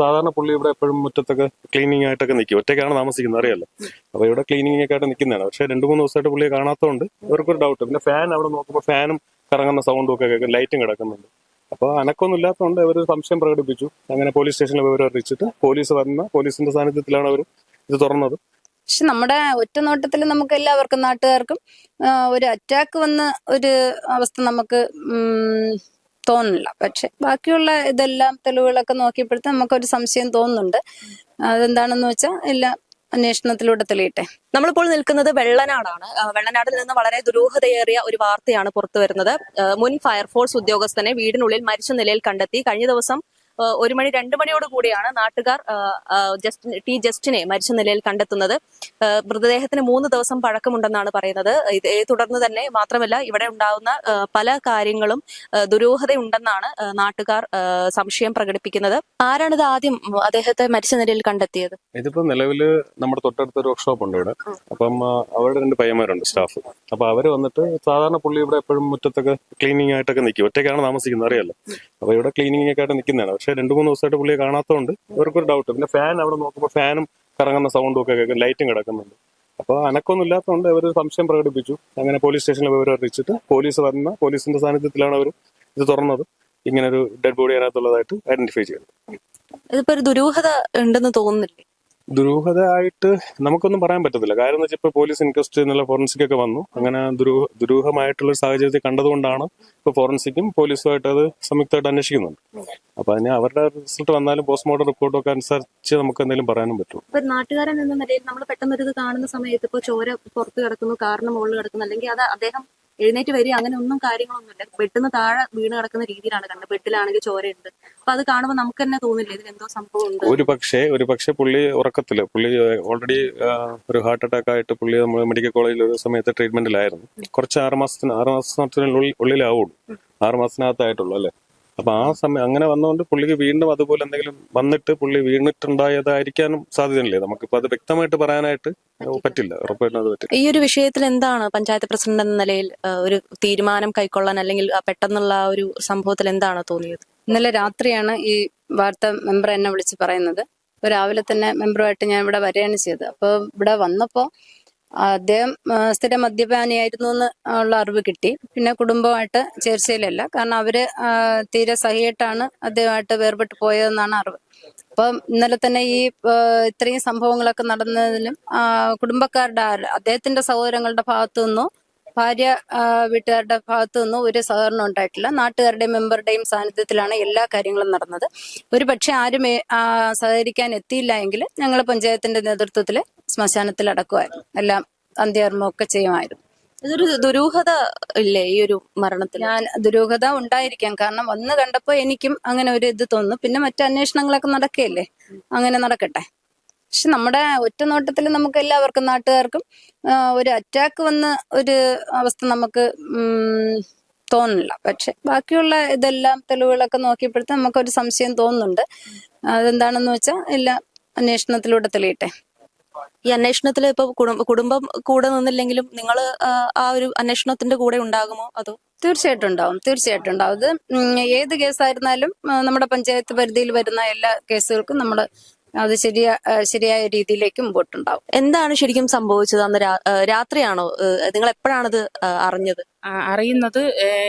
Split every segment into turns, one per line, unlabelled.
സാധാരണ പുള്ളി ഇവിടെ എപ്പോഴും മുറ്റത്തൊക്കെ ക്ലീനിങ് ആയിട്ടൊക്കെ നിൽക്കും ഒറ്റയ്ക്കാണ് താമസിക്കുന്നത് അറിയാലോ? അപ്പൊ ഇവിടെ ക്ലീനിങ് ഒക്കെ ആയിട്ട് നിൽക്കുന്നതാണ് പക്ഷെ രണ്ടു മൂന്ന് ദിവസമായിട്ട് പുള്ളിയെ കാണാത്തതുകൊണ്ട് ഇവർക്കൊരു ഡൗട്ട് പിന്നെ ഫാൻ അവിടെ നോക്കുമ്പോൾ ഫാനും കറങ്ങുന്ന സൗണ്ടും ഒക്കെ കേൾക്കും. ലൈറ്റും കിടക്കുന്നുണ്ട്. അപ്പോൾ അനക്കൊന്നും ഇല്ലാത്തതുകൊണ്ട് അവർ സംശയം പ്രകടിപ്പിച്ചു. അങ്ങനെ പോലീസ് സ്റ്റേഷനിൽ വിവരം അറിയിച്ചിട്ട് പോലീസ് വന്ന പോലീസിന്റെ സാന്നിധ്യത്തിലാണ് അവർ ഇത് തുറന്നത്.
പക്ഷെ നമ്മുടെ ഒറ്റ നോട്ടത്തിൽ നമുക്ക് എല്ലാവർക്കും നാട്ടുകാർക്കും ഒരു അറ്റാക്ക് വന്ന ഒരു അവസ്ഥ നമുക്ക് തോന്നില്ല പക്ഷെ ബാക്കിയുള്ള ഇതെല്ലാം തെളിവുകളൊക്കെ നോക്കിയപ്പോഴത്തെ നമുക്കൊരു സംശയം തോന്നുന്നുണ്ട്. അതെന്താണെന്ന് വെച്ചാൽ എല്ലാം അന്വേഷണത്തിലൂടെ തെളിയട്ടെ.
നമ്മളിപ്പോൾ നിൽക്കുന്നത് വെള്ളനാടാണ്. വെള്ളനാടിൽ നിന്ന് വളരെ ദുരൂഹതയേറിയ ഒരു വാർത്തയാണ് പുറത്തു വരുന്നത് മുൻ ഫയർഫോഴ്സ് ഉദ്യോഗസ്ഥനെ വീടിനുള്ളിൽ മരിച്ച നിലയിൽ കണ്ടെത്തി. കഴിഞ്ഞ ദിവസം ഒരു മണി രണ്ട് മണിയോട് കൂടിയാണ് നാട്ടുകാർ ടി ജസ്റ്റിനെ മരിച്ച നിലയിൽ കണ്ടെത്തുന്നത്. മൃതദേഹത്തിന് മൂന്ന് ദിവസം പഴക്കമുണ്ടെന്നാണ് പറയുന്നത്. ഇതേ തുടർന്ന് തന്നെ മാത്രമല്ല ഇവിടെ ഉണ്ടാവുന്ന പല കാര്യങ്ങളും ദുരൂഹതയുണ്ടെന്നാണ് നാട്ടുകാർ സംശയം പ്രകടിപ്പിക്കുന്നത്. ആരാണിത് ആദ്യം അദ്ദേഹത്തെ മരിച്ച നിലയിൽ കണ്ടെത്തിയത്?
ഇതിപ്പോ നിലവിൽ നമ്മുടെ തൊട്ടടുത്ത ഒരു വർക്ക്ഷോപ്പ് ഉണ്ട് ഇവിടെ. അപ്പം അവരുടെ രണ്ട് പയ്യന്മാരുണ്ട് സ്റ്റാഫ് അപ്പൊ അവർ വന്നിട്ട് സാധാരണ പുള്ളി ഇവിടെ എപ്പോഴും മുറ്റത്തൊക്കെ ക്ലീനിങ് ആയിട്ടൊക്കെ നിൽക്കും ഒറ്റയ്ക്കാണ് താമസിക്കുന്നത് അറിയാലോ. അപ്പൊ ഇവിടെ ക്ലീനിങ് ആയിട്ട് നിൽക്കുന്നതാണ്. പക്ഷെ രണ്ടു മൂന്ന് ദിവസമായിട്ട് പുള്ളിയെ കാണാത്തതുകൊണ്ട് ഇവർക്കൊരു ഡൗട്ട് പിന്നെ ഫാൻ അവിടെ നോക്കുമ്പോൾ ഫാനും കറങ്ങുന്ന സൗണ്ടും ഒക്കെ കേൾക്കും. ലൈറ്റും കിടക്കുന്നുണ്ട്. അപ്പോൾ അനക്കൊന്നും ഇല്ലാത്തതുകൊണ്ട് അവർ സംശയം പ്രകടിപ്പിച്ചു. അങ്ങനെ പോലീസ് സ്റ്റേഷനിൽ വിവരം അറിയിച്ചിട്ട് പോലീസ് വന്ന പോലീസിന്റെ സാന്നിധ്യത്തിലാണ് അവർ ഇത് തുറന്നത്. ഇങ്ങനെ ഒരു ഡെഡ് ബോഡി അതിനകത്തുള്ളതായിട്ട് ഐഡന്റിഫൈ ചെയ്തത്
ഇതിപ്പോ ഒരു ദുരൂഹത ഉണ്ടെന്ന് തോന്നുന്നില്ലേ?
ദുരൂഹത ആയിട്ട് നമുക്കൊന്നും പറയാൻ പറ്റത്തില്ല. കാര്യം എന്ന് വെച്ചാൽ പോലീസ് ഇൻക്വസ്റ്റ് എന്നുള്ള ഫോറൻസിക് ഒക്കെ വന്നു. അങ്ങനെ ദുരൂഹ ദുരൂഹമായിട്ടുള്ള സാഹചര്യത്തിൽ കണ്ടതുകൊണ്ടാണ് ഇപ്പൊ ഫോറൻസിക്കും പോലീസുമായിട്ട് അത് സംയുക്തമായിട്ട് അന്വേഷിക്കുന്നുണ്ട്. അപ്പൊ അതിന് അവരുടെ റിസൾട്ട് വന്നാലും പോസ്റ്റ്മോർട്ടം റിപ്പോർട്ടും ഒക്കെ അനുസരിച്ച് നമുക്ക് എന്തെങ്കിലും പറയാനും പറ്റും.
നാട്ടുകാരൻ എന്ന നിലയിൽ നമ്മൾ പെട്ടെന്ന് ഒരു കാണുന്ന സമയത്ത് ഇപ്പൊ ചോര പുറത്ത് കിടക്കുന്നു കാറിന് മുകളിൽ കിടക്കുന്നു അല്ലെങ്കിൽ അത് അദ്ദേഹം എഴുന്നേറ്റ് വരിക അങ്ങനെ ഒന്നും കാര്യങ്ങളൊന്നുമില്ല. ബെഡിന്ന് താഴെ വീണ് കിടക്കുന്ന രീതിയിലാണ് കണ്ടത് ബെഡിലാണെങ്കിൽ ചോരയുണ്ട്. അപ്പൊ അത് കാണുമ്പോൾ നമുക്ക് തന്നെ തോന്നില്ല ഇതിൽ എന്തോ സംഭവം ഉണ്ട്
ഒരു പക്ഷേ ഒരു പക്ഷേ പുള്ളി ഉറക്കത്തിൽ പുള്ളി ഓൾറെഡി ഒരു ഹാർട്ട് അറ്റാക്ക് ആയിട്ട് പുള്ളി നമ്മൾ മെഡിക്കൽ കോളേജിൽ ഒരു സമയത്ത് ട്രീറ്റ്മെന്റിലായിരുന്നു കുറച്ച് ആറ് മാസത്തിന് ആറ് മാസത്തിനുള്ളിൽ ഉള്ളിലാവുള്ളൂ. ആറ് മാസത്തിനകത്തായിട്ടുള്ളൂ അല്ലെ? അപ്പൊ ആ സമയം അങ്ങനെ വന്നുകൊണ്ട് പുള്ളിക്ക് വീണ്ടും അതുപോലെ എന്തെങ്കിലും വന്നിട്ട് പുള്ളി വീണിട്ടുണ്ടായതായിരിക്കാനും സാധ്യതയില്ലേ നമുക്കിപ്പോ അത് വ്യക്തമായിട്ട് പറയാനായിട്ട് പറ്റില്ല. ഉറപ്പായിട്ടും അത് പറ്റില്ല.
ഈ ഒരു വിഷയത്തിൽ എന്താണ് പഞ്ചായത്ത് പ്രസിഡന്റ് എന്ന നിലയിൽ ഒരു തീരുമാനം കൈക്കൊള്ളാൻ അല്ലെങ്കിൽ പെട്ടെന്നുള്ള ഒരു സംഭവത്തിൽ എന്താണ് തോന്നിയത്?
ഇന്നലെ രാത്രിയാണ് ഈ വാർത്ത മെമ്പർ എന്നെ വിളിച്ച് പറയുന്നത്. രാവിലെ തന്നെ മെമ്പറുമായിട്ട് ഞാൻ ഇവിടെ വരികയാണ് ചെയ്തത്. അപ്പോൾ ഇവിടെ വന്നപ്പോൾ അദ്ദേഹം സ്ഥിര മദ്യപാനിയായിരുന്നു എന്ന് ഉള്ള അറിവ് കിട്ടി. പിന്നെ കുടുംബമായിട്ട് ചേർച്ചയിലല്ല. കാരണം അവർ തീരെ സഹിയായിട്ടാണ് അദ്ദേഹമായിട്ട് വേർപെട്ട് പോയതെന്നാണ് അറിവ്. അപ്പം ഇന്നലെ തന്നെ ഈ ഇത്രയും സംഭവങ്ങളൊക്കെ നടന്നതിലും കുടുംബക്കാരുടെ അദ്ദേഹത്തിന്റെ സഹോദരങ്ങളുടെ ഭാഗത്തു നിന്നോ ഭാര്യ വീട്ടുകാരുടെ ഭാഗത്തു നിന്നും ഒരു സഹകരണം ഉണ്ടായിട്ടില്ല. നാട്ടുകാരുടെയും മെമ്പറുടെയും സാന്നിധ്യത്തിലാണ് എല്ലാ കാര്യങ്ങളും നടന്നത്. ഒരു പക്ഷെ ആരും സഹകരിക്കാൻ എത്തിയില്ല എങ്കിൽ ഞങ്ങൾ പഞ്ചായത്തിന്റെ നേതൃത്വത്തിൽ ശ്മശാനത്തിൽ അടക്കുമായിരുന്നു. എല്ലാം അന്ത്യകർമ്മമൊക്കെ ചെയ്യുമായിരുന്നു.
ഇതൊരു ദുരൂഹത ഇല്ലേ ഈ ഒരു മരണത്തിൽ?
ഞാൻ ദുരൂഹത ഉണ്ടായിരിക്കാം. കാരണം വന്ന് കണ്ടപ്പോൾ എനിക്കും അങ്ങനെ ഒരു ഇത് തോന്നുന്നു. പിന്നെ മറ്റു അന്വേഷണങ്ങളൊക്കെ നടക്കുകയല്ലേ അങ്ങനെ നടക്കട്ടെ. പക്ഷെ നമ്മുടെ ഒറ്റ നോട്ടത്തിൽ നമുക്ക് എല്ലാവർക്കും നാട്ടുകാർക്കും ഒരു അറ്റാക്ക് വന്ന ഒരു അവസ്ഥ നമുക്ക് തോന്നില്ല പക്ഷെ ബാക്കിയുള്ള ഇതെല്ലാം തെളിവുകളൊക്കെ നോക്കിയപ്പോഴത്തെ നമുക്കൊരു സംശയം തോന്നുന്നുണ്ട്. അതെന്താണെന്ന് വെച്ചാൽ എല്ലാം അന്വേഷണത്തിലൂടെ തെളിയട്ടെ.
ഈ അന്വേഷണത്തിൽ ഇപ്പൊ കുടുംബ കൂടെ നിന്നില്ലെങ്കിലും നിങ്ങൾ ആ ഒരു അന്വേഷണത്തിന്റെ കൂടെ ഉണ്ടാകുമോ അതോ?
തീർച്ചയായിട്ടും ഉണ്ടാവും. തീർച്ചയായിട്ടും ഉണ്ടാവും. അത് ഏത് കേസായിരുന്നാലും നമ്മുടെ പഞ്ചായത്ത് പരിധിയിൽ വരുന്ന എല്ലാ കേസുകൾക്കും നമ്മൾ അത് ശരിയാ ശരിയായ രീതിയിലേക്ക് മുമ്പോട്ടുണ്ടാവും
എന്താണ് ശരിക്കും സംഭവിച്ചത് അന്ന് രാത്രിയാണോ? നിങ്ങൾ എപ്പോഴാണത് അറിഞ്ഞത്?
അറിയുന്നത്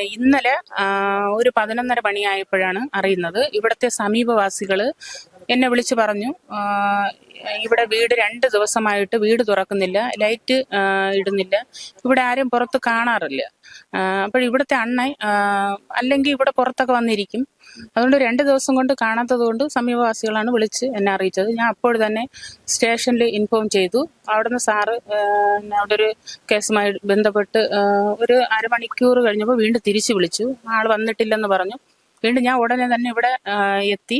ഇന്നലെ ആ, ഒരു പതിനൊന്നര മണിയായപ്പോഴാണ് അറിയുന്നത്. ഇവിടുത്തെ സമീപവാസികൾ എന്നെ വിളിച്ചു പറഞ്ഞു ഇവിടെ വീട് രണ്ട് ദിവസമായിട്ട് വീട് തുറക്കുന്നില്ല ലൈറ്റ് ഇടുന്നില്ല ഇവിടെ ആരും പുറത്ത് കാണാറില്ല. അപ്പോൾ ഇവിടുത്തെ അണ്ണൻ അല്ലെങ്കിൽ ഇവിടെ പുറത്തൊക്കെ വന്നിരിക്കും. അതുകൊണ്ട് രണ്ട് ദിവസം കൊണ്ട് കാണാത്തത് കൊണ്ട് സമീപവാസികളാണ് വിളിച്ച് എന്നെ അറിയിച്ചത്. ഞാൻ അപ്പോൾ തന്നെ സ്റ്റേഷനിൽ ഇൻഫോം ചെയ്തു. അവിടുന്ന് സാറ് അവിടെ ഒരു കേസുമായി ബന്ധപ്പെട്ട് ഒരു അരമണിക്കൂർ കഴിഞ്ഞപ്പോൾ വീണ്ടും തിരിച്ചു വിളിച്ചു. ആൾ വന്നിട്ടില്ലെന്ന് പറഞ്ഞു. വീണ്ടും ഞാൻ ഉടനെ തന്നെ ഇവിടെ എത്തി.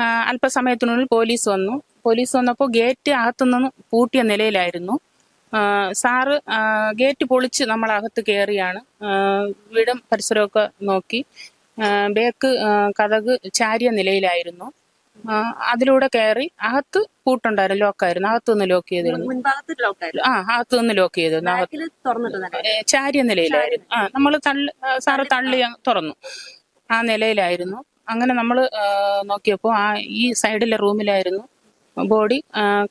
അല്പസമയത്തിനുള്ളിൽ പോലീസ് വന്നു. പോലീസ് വന്നപ്പോൾ ഗേറ്റ് അകത്തുനിന്ന് പൂട്ടിയ നിലയിലായിരുന്നു. സാറ് ഗേറ്റ് പൊളിച്ച് നമ്മൾ അകത്ത് കയറിയാണ് വീടും പരിസരമൊക്കെ നോക്കി. ബേക്ക് കഥക് ചാരിയ നിലയിലായിരുന്നു. അതിലൂടെ കയറി അകത്ത് പൂട്ടുണ്ടായിരുന്നു ലോക്കായിരുന്നു. അകത്തു നിന്ന് ലോക്ക് ചെയ്തിരുന്നു. ആ അകത്ത് നിന്ന് ലോക്ക് ചെയ്തിരുന്നു. ചാരിയ നിലയിലായിരുന്നു. ആ നമ്മൾ തള്ളി സാറ് തള്ളി തുറന്നു. ആ നിലയിലായിരുന്നു. അങ്ങനെ നമ്മൾ നോക്കിയപ്പോൾ ആ ഈ സൈഡിലെ റൂമിലായിരുന്നു ബോഡി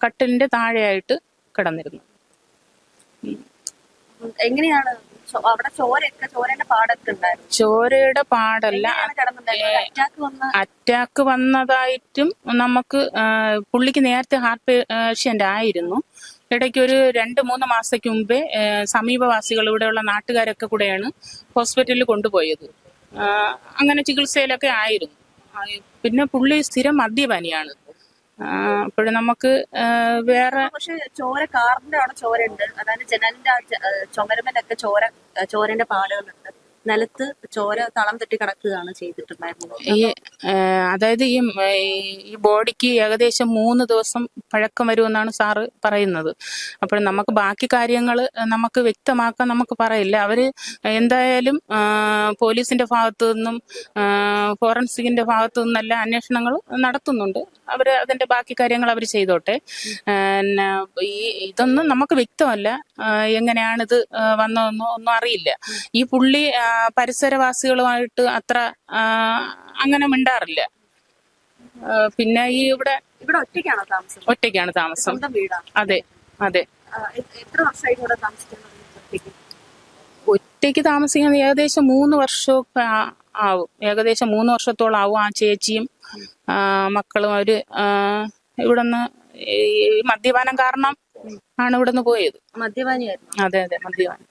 കട്ടിലിന്റെ താഴെയായിട്ട് കിടന്നിരുന്നു.
എങ്ങനെയാണ്? അവിടെ ചോരയൊക്കെ ചോരന്റെ പാടൊക്കെ ഉണ്ടായിരുന്നു.
ചോരയുടെ പാടല്ല.
അറ്റാക്ക് വന്ന?
അറ്റാക്ക് വന്നതായിട്ടും നമുക്ക് പുള്ളിക്ക് നേരത്തെ ഹാർട്ട് പേഷ്യന്റ് ആയിരുന്നു. ഇടയ്ക്ക് ഒരു രണ്ട് മൂന്ന് മാസത്തേക്ക് മുമ്പേ സമീപവാസികൾ ഇവിടെയുള്ള നാട്ടുകാരൊക്കെ കൂടെയാണ് ഹോസ്പിറ്റലിൽ കൊണ്ടുപോയത്. അങ്ങനെ ചികിത്സയിലൊക്കെ ആയിരുന്നു. പിന്നെ പുള്ളി സ്ഥിരം മദ്യപാനിയാണ്. അപ്പോഴും നമുക്ക് വേറെ
പക്ഷെ ചോര കാറിന്റെ അവിടെ ചോര ഉണ്ട് അതായത് ജനലിന്റെ ചുമരുമലൊക്കെ ചോര ചോരന്റെ പാടുകളുണ്ട്. നിലത്ത് ചോര തളം തെറ്റി കിടക്കുകയാണ് ചെയ്തിട്ടുണ്ടായിരുന്നത്.
ഈ അതായത് ഈ ഈ- ബോഡിക്ക് ഏകദേശം മൂന്ന് ദിവസം പഴക്കം വരുമെന്നാണ് സാറ് പറയുന്നത്. അപ്പോൾ നമുക്ക് ബാക്കി കാര്യങ്ങൾ നമുക്ക് വ്യക്തമാക്കാൻ നമുക്ക് പറയില്ല. അവർ എന്തായാലും പോലീസിന്റെ ഭാഗത്തു നിന്നും ഫോറൻസിക്കിന്റെ ഭാഗത്തു നിന്നെല്ലാം അന്വേഷണങ്ങൾ നടത്തുന്നുണ്ട്. അവർ അതിന്റെ ബാക്കി കാര്യങ്ങൾ അവർ ചെയ്തോട്ടെ. ഈ ഇതൊന്നും നമുക്ക് വ്യക്തമല്ല. എങ്ങനെയാണിത് വന്നതെന്നോ ഒന്നും അറിയില്ല. ഈ പുള്ളി പരിസരവാസികളുമായിട്ട് അത്ര അങ്ങനെ മിണ്ടാറില്ല. പിന്നെ ഈ ഇവിടെ
ഇവിടെ ഒറ്റയ്ക്കാണോ താമസം?
ഒറ്റയ്ക്കാണ് താമസം. അതെ അതെ.
എത്ര വർഷമായിട്ട് ഇവിടെ താമസിക്കുന്നത് ഒറ്റയ്ക്ക്?
താമസിക്കുന്നത് ഏകദേശം മൂന്ന് വർഷമൊക്കെ ആവും. ഏകദേശം മൂന്ന് വർഷത്തോളം ആവും ആ ചേച്ചിയും മക്കളും. അവർ ഇവിടെ നിന്ന് ഈ മദ്യപാനം കാരണം ആണ് ഇവിടെ നിന്ന് പോയത്.
മദ്യപാനിയായിരുന്നു.
അതെ അതെ മദ്യപാനി.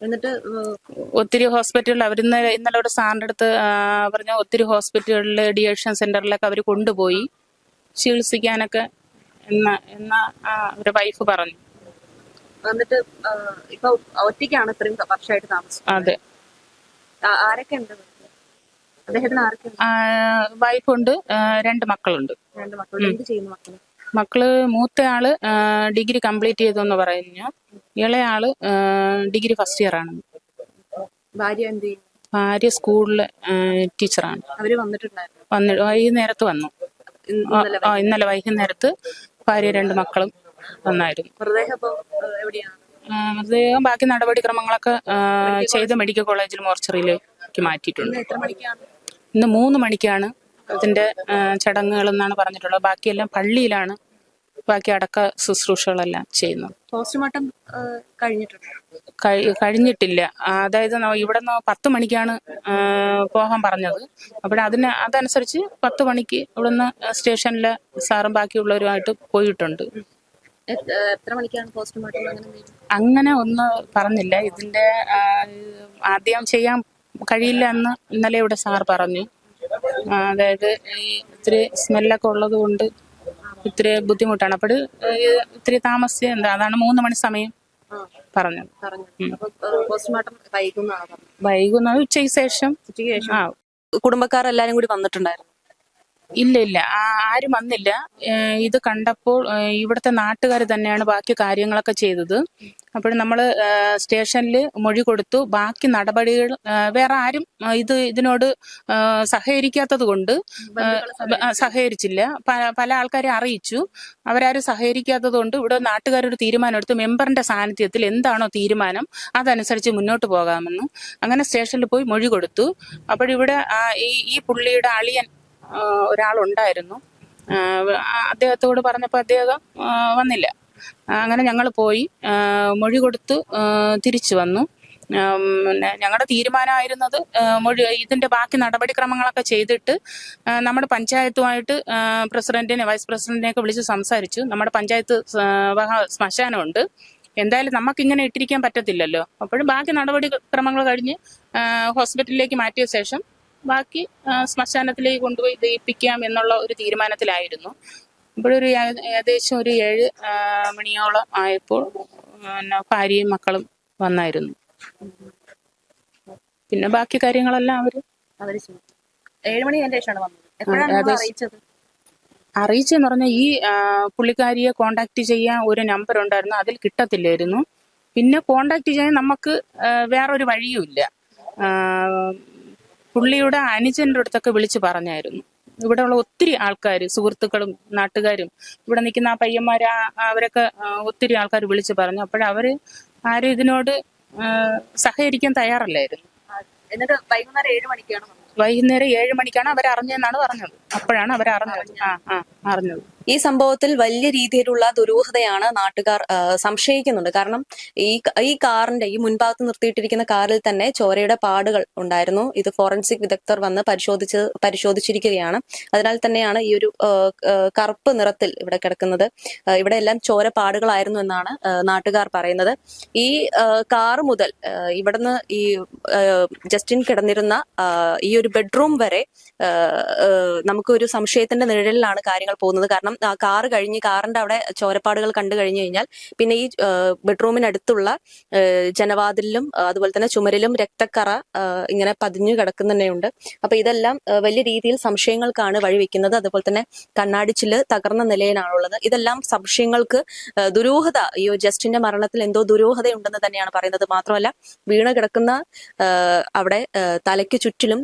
എന്നിട്ട്
ഒത്തിരി ഹോസ്പിറ്റലിൽ അവർ ഇന്നലെ ഇന്നലെ ഇവിടെ സാറിന്റെ അടുത്ത് പറഞ്ഞ ഒത്തിരി ഹോസ്പിറ്റലുകളിൽ ഡിയക്ഷൻ സെന്ററിലൊക്കെ അവർ കൊണ്ടുപോയി ചികിത്സിക്കാനൊക്കെ എന്ന എന്ന അവരുടെ വൈഫ് പറഞ്ഞു.
എന്നിട്ട് ഇപ്പൊ ഒറ്റയ്ക്കാണ് ഇത്രയും വർഷമായിട്ട് താമസിച്ചത്
അതെ.
ആരൊക്കെ ഉണ്ട് അദ്ദേഹത്തിന് ആരൊക്കെ ഉണ്ട്
വൈഫുണ്ട് രണ്ട് മക്കളുണ്ട്.
രണ്ട് മക്കളുണ്ട്. എന്ത് ചെയ്യുന്നു മക്കൾ?
മക്കൾ മൂത്തയാൾ ആൾ ഡിഗ്രി കംപ്ലീറ്റ് ചെയ്തു എന്ന് പറഞ്ഞു ഇളയാൾ ഡിഗ്രി ഫസ്റ്റ് ഇയർ ആണ്.
ഭാര്യ എന്ത്
ഭാര്യ സ്കൂളിലെ ടീച്ചറാണ്.
അവർ വന്നിട്ടുണ്ടായിരുന്നു?
വന്നി വൈകുന്നേരത്ത് വന്നു. ആ,
ഇന്നലെ
വൈകുന്നേരത്ത് ഭാര്യ രണ്ട് മക്കളും വന്നായിരുന്നു.
മൃതദേഹം ഇപ്പൊ എവിടെയാണ്?
ആ, ബാക്കി നടപടിക്രമങ്ങളൊക്കെ ആ, ചെയ്ത് മെഡിക്കൽ കോളേജിൽ മോർച്ചറിയിലേക്ക് മാറ്റിയിട്ടുണ്ട്.
ഇന്ന് എത്ര മണിക്കാണ്?
ഇന്ന് മൂന്ന് മണിക്കാണ്. ആ, ചടങ്ങുകൾ എന്നാണ് പറഞ്ഞിട്ടുള്ളത്. ബാക്കിയെല്ലാം പള്ളിയിലാണ്. ബാക്കി അടക്ക ശുശ്രൂഷകളെല്ലാം ചെയ്യുന്നത്.
പോസ്റ്റ്മോർട്ടം കഴിഞ്ഞിട്ടുണ്ട്?
കഴിഞ്ഞിട്ടില്ല. അതായത് ഇവിടെ നിന്ന് പത്ത് മണിക്കാണ് പോകാൻ പറഞ്ഞത്. അപ്പോൾ അതിന് അതനുസരിച്ച് പത്ത് മണിക്ക് ഇവിടുന്ന് സ്റ്റേഷനിലെ സാറും ബാക്കിയുള്ളവരുമായിട്ട് പോയിട്ടുണ്ട്.
എത്ര മണിക്കാണ് പോസ്റ്റ്മോർട്ടം അങ്ങനെ
ഒന്ന് പറഞ്ഞില്ല. ഇതിന്റെ ആദ്യം ചെയ്യാൻ കഴിയില്ല എന്ന് ഇന്നലെ ഇവിടെ സാർ പറഞ്ഞു. അതായത് ഈ ഇത്തിരി സ്മെല്ലൊക്കെ ഉള്ളത് കൊണ്ട് ഇത്തിരി ബുദ്ധിമുട്ടാണ്. അപ്പോൾ ഇത്തിരി താമസിച്ച് എന്താ അതാണ് മൂന്ന് മണി സമയം പറഞ്ഞത്. വൈകുന്നത് ഉച്ചയ്ക്ക് ശേഷം.
ഉച്ചയ്ക്ക് ശേഷം.
ആ.
കുടുംബക്കാരെല്ലാരും കൂടി വന്നിട്ടുണ്ടായിരുന്നു.
ഇല്ല ഇല്ല. ആരും വന്നില്ല. ഇത് കണ്ടപ്പോൾ ഇവിടുത്തെ നാട്ടുകാർ തന്നെയാണ് ബാക്കി കാര്യങ്ങളൊക്കെ ചെയ്തത്. അപ്പോൾ നമ്മൾ സ്റ്റേഷനിൽ മൊഴി കൊടുത്തു. ബാക്കി നടപടികൾ വേറെ ആരും ഇത് ഇതിനോട് സഹകരിക്കാത്തത് കൊണ്ട് സഹകരിച്ചില്ല. പല ആൾക്കാരെ അറിയിച്ചു. അവരാരും സഹകരിക്കാത്തത് കൊണ്ട് ഇവിടെ നാട്ടുകാരൊരു തീരുമാനം എടുത്തു മെമ്പറിന്റെ സാന്നിധ്യത്തിൽ എന്താണോ തീരുമാനം അതനുസരിച്ച് മുന്നോട്ട് പോകാമെന്ന്. അങ്ങനെ സ്റ്റേഷനിൽ പോയി മൊഴി കൊടുത്തു. അപ്പോഴിവിടെ ഈ പുള്ളിയുടെ അളിയൻ ഒരാളുണ്ടായിരുന്നു. അദ്ദേഹത്തോട് പറഞ്ഞപ്പോൾ അദ്ദേഹം വന്നില്ല. അങ്ങനെ ഞങ്ങൾ പോയി. മൊഴി കൊടുത്ത് തിരിച്ചു വന്നു. പിന്നെ ഞങ്ങളുടെ തീരുമാനമായിരുന്നത് മൊഴി ഇതിന്റെ ബാക്കി നടപടിക്രമങ്ങളൊക്കെ ചെയ്തിട്ട് നമ്മുടെ പഞ്ചായത്തുമായിട്ട് പ്രസിഡന്റിനെ വൈസ് പ്രസിഡന്റിനെയൊക്കെ വിളിച്ച് സംസാരിച്ചു. നമ്മുടെ പഞ്ചായത്ത് ശ്മശാനമുണ്ട്. എന്തായാലും നമുക്ക് ഇങ്ങനെ ഇട്ടിരിക്കാൻ പറ്റത്തില്ലല്ലോ. അപ്പോഴും ബാക്കി നടപടിക്രമങ്ങൾ കഴിഞ്ഞ് ഹോസ്പിറ്റലിലേക്ക് മാറ്റിയ ശേഷം ബാക്കി ശ്മശാനത്തിലേക്ക് കൊണ്ടുപോയി ദയിപ്പിക്കാം എന്നുള്ള ഒരു തീരുമാനത്തിലായിരുന്നു. ഇപ്പോഴൊരു ഏകദേശം ഒരു ഏഴ് മണിയോളം ആയപ്പോൾ പിന്നെ ഭാര്യയും മക്കളും വന്നായിരുന്നു. പിന്നെ ബാക്കി കാര്യങ്ങളെല്ലാം അവർ
അവർ ചെയ്തു. ഏഴ് മണി ശേഷമാണ് വന്നത്.
അറിയിച്ചെന്ന് പറഞ്ഞാൽ ഈ പുള്ളിക്കാരിയെ കോണ്ടാക്ട് ചെയ്യാൻ ഒരു നമ്പർ ഉണ്ടായിരുന്നു അതിൽ കിട്ടത്തില്ലായിരുന്നു. പിന്നെ കോണ്ടാക്ട് ചെയ്യാൻ നമുക്ക് വേറൊരു വഴിയുമില്ല. ആ, പുള്ളിയുടെ അനുജന്റെ അടുത്തൊക്കെ വിളിച്ച് പറഞ്ഞായിരുന്നു. ഇവിടെയുള്ള ഒത്തിരി ആൾക്കാർ സുഹൃത്തുക്കളും നാട്ടുകാരും ഇവിടെ നിൽക്കുന്ന ആ പയ്യന്മാർ അവരൊക്കെ ഒത്തിരി ആൾക്കാർ വിളിച്ചു പറഞ്ഞു. അപ്പോഴവര് ആരും ഇതിനോട് സഹകരിക്കാൻ തയ്യാറല്ലായിരുന്നു.
എന്നിട്ട് വൈകുന്നേരം ഏഴ് മണിക്കാണ്
വൈകുന്നേരം ഏഴ് മണിക്കാണ് അവർ അറിഞ്ഞതെന്നാണ് പറഞ്ഞത്. അപ്പോഴാണ് അവർ അറിഞ്ഞത് ആ ആ.
ഈ സംഭവത്തിൽ വലിയ രീതിയിലുള്ള ദുരൂഹതയാണ് നാട്ടുകാർ സംശയിക്കുന്നുണ്ട്. കാരണം ഈ ഈ കാറിന്റെ ഈ മുൻഭാഗത്ത് നിർത്തിയിട്ടിരിക്കുന്ന കാറിൽ തന്നെ ചോരയുടെ പാടുകൾ ഉണ്ടായിരുന്നു. ഇത് ഫോറൻസിക് വിദഗ്ധർ വന്ന് പരിശോധിച്ച് പരിശോധിച്ചിരിക്കുകയാണ്. അതിനാൽ തന്നെയാണ് ഈ ഒരു കറുപ്പ് നിറത്തിൽ ഇവിടെ കിടക്കുന്നത്. ഇവിടെ എല്ലാം ചോര പാടുകളായിരുന്നു എന്നാണ് നാട്ടുകാർ പറയുന്നത്. ഈ കാർ മുതൽ ഇവിടുന്ന് ഈ ജസ്റ്റിൻ കിടന്നിരുന്ന ഈ ഒരു ബെഡ്റൂം വരെ ആ, ആ, നമുക്ക് ഒരു സംശയത്തിന്റെ നിഴലിലാണ് കാര്യങ്ങൾ പോകുന്നത്. കാരണം കാർ കഴിഞ്ഞ് കാറിന്റെ അവിടെ ചോരപ്പാടുകൾ കണ്ടു കഴിഞ്ഞു കഴിഞ്ഞാൽ പിന്നെ ഈ ബെഡ്റൂമിനടുത്തുള്ള ജനവാതിലും ജനവാതിലിലും അതുപോലെ തന്നെ ചുമരിലും രക്തക്കറ ഇങ്ങനെ പതിഞ്ഞു കിടക്കുന്നതന്നെയുണ്ട് അപ്പൊ ഇതെല്ലാം വലിയ രീതിയിൽ സംശയങ്ങൾക്കാണ് വഴിവെക്കുന്നത് അതുപോലെ തന്നെ കണ്ണാടിച്ചിൽ തകർന്ന നിലയിലാണുള്ളത്. ഇതെല്ലാം സംശയങ്ങൾക്ക് ദുരൂഹത. ഈ ജസ്റ്റിന്റെ മരണത്തിൽ എന്തോ ദുരൂഹതയുണ്ടെന്ന് തന്നെയാണ് പറയുന്നത്. മാത്രമല്ല വീണ് കിടക്കുന്ന അവിടെ തലയ്ക്ക് ചുറ്റിലും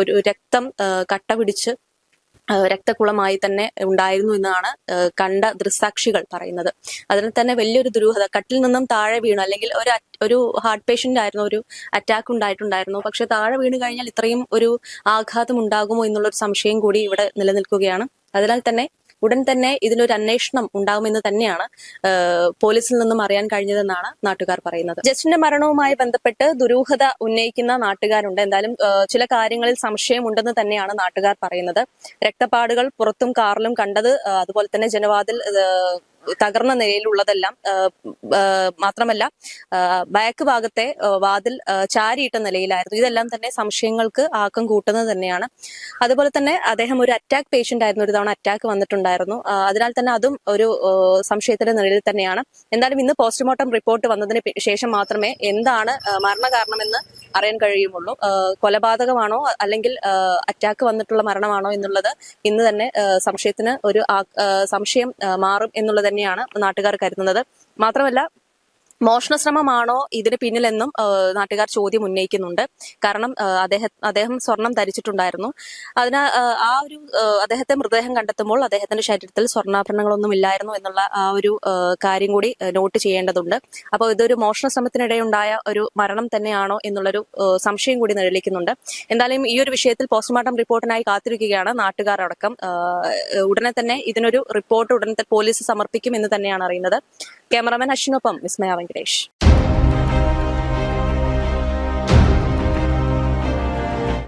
ഒരു രക്തം കട്ട പിടിച്ച് രക്തക്കുളമായി തന്നെ ഉണ്ടായിരുന്നു എന്നാണ് കണ്ട ദൃസാക്ഷികൾ പറയുന്നത്. അതിന് തന്നെ വലിയൊരു ദുരൂഹത. കട്ടിൽ നിന്നും താഴെ വീണു. അല്ലെങ്കിൽ ഒരു ഒരു ഹാർട്ട് പേഷ്യന്റ് ആയിരുന്നു ഒരു അറ്റാക്ക് ഉണ്ടായിട്ടുണ്ടായിരുന്നു. പക്ഷെ താഴെ വീണ് കഴിഞ്ഞാൽ ഇത്രയും ഒരു ആഘാതം ഉണ്ടാകുമോ എന്നുള്ള ഒരു സംശയം കൂടി ഇവിടെ നിലനിൽക്കുകയാണ്. അതിനാൽ തന്നെ ഉടൻ തന്നെ ഇതിനൊരു അന്വേഷണം ഉണ്ടാകുമെന്ന് തന്നെയാണ് പോലീസിൽ നിന്നും അറിയാൻ കഴിഞ്ഞതെന്നാണ് നാട്ടുകാർ പറയുന്നത്. ജസ്റ്റിന്റെ മരണവുമായി ബന്ധപ്പെട്ട് ദുരൂഹത ഉന്നയിക്കുന്ന നാട്ടുകാരുണ്ട്. എന്തായാലും ചില കാര്യങ്ങളിൽ സംശയമുണ്ടെന്ന് തന്നെയാണ് നാട്ടുകാർ പറയുന്നത്. രക്തപ്പാടുകൾ പുറത്തും കാറിലും കണ്ടത് അതുപോലെ തന്നെ ജനവാതിൽ തകർന്ന നിലയിലുള്ളതെല്ലാം മാത്രമല്ല ബാക്ക് ഭാഗത്തെ വാതിൽ ചാരിയിട്ട നിലയിലായിരുന്നു. ഇതെല്ലാം തന്നെ സംശയങ്ങൾക്ക് ആക്കം കൂട്ടുന്നത് തന്നെയാണ്. അതുപോലെ തന്നെ അദ്ദേഹം ഒരു അറ്റാക്ക് പേഷ്യന്റ് ആയിരുന്നു. ഒരു തവണ അറ്റാക്ക് വന്നിട്ടുണ്ടായിരുന്നു. അതിനാൽ തന്നെ അതും ഒരു സംശയത്തിന്റെ നിലയിൽ തന്നെയാണ്. എന്തായാലും ഇന്ന് പോസ്റ്റ്മോർട്ടം റിപ്പോർട്ട് വന്നതിന് ശേഷം മാത്രമേ എന്താണ് മരണകാരണമെന്ന് അറിയാൻ കഴിയുമുള്ളൂ കൊലപാതകമാണോ അല്ലെങ്കിൽ അറ്റാക്ക് വന്നിട്ടുള്ള മരണമാണോ എന്നുള്ളത് ഇന്ന് തന്നെ സംശയത്തിന് ഒരു സംശയം മാറും എന്നുള്ളത് തന്നെയാണ് നാട്ടുകാർ കരുതുന്നത്. മാത്രമല്ല മോഷണ ശ്രമമാണോ ഇതിന് പിന്നിലെന്നും നാട്ടുകാർ ചോദ്യം ഉന്നയിക്കുന്നുണ്ട്. കാരണം അദ്ദേഹം അദ്ദേഹം സ്വർണം ധരിച്ചിട്ടുണ്ടായിരുന്നു. അതിന് ആ, ഒരു അദ്ദേഹത്തെ മൃതദേഹം കണ്ടെത്തുമ്പോൾ അദ്ദേഹത്തിന്റെ ശരീരത്തിൽ സ്വർണാഭരണങ്ങളൊന്നും ഇല്ലായിരുന്നു എന്നുള്ള ആ ഒരു കാര്യം കൂടി നോട്ട് ചെയ്യേണ്ടതുണ്ട്. അപ്പോൾ ഇതൊരു മോഷണ ശ്രമത്തിനിടെയുണ്ടായ ഒരു മരണം തന്നെയാണോ എന്നുള്ളൊരു സംശയം കൂടി നിഴലിക്കുന്നുണ്ട്. എന്തായാലും ഈ ഒരു വിഷയത്തിൽ പോസ്റ്റ്മോർട്ടം റിപ്പോർട്ടിനായി കാത്തിരിക്കുകയാണ് നാട്ടുകാർ അടക്കം. ഉടനെ തന്നെ ഇതിനൊരു റിപ്പോർട്ട് ഉടനെ പോലീസ് സമർപ്പിക്കും എന്ന് തന്നെയാണ് അറിയുന്നത്. ക്യാമറാമാൻ അശ്വിനൊപ്പം വിസ്മയ alegres.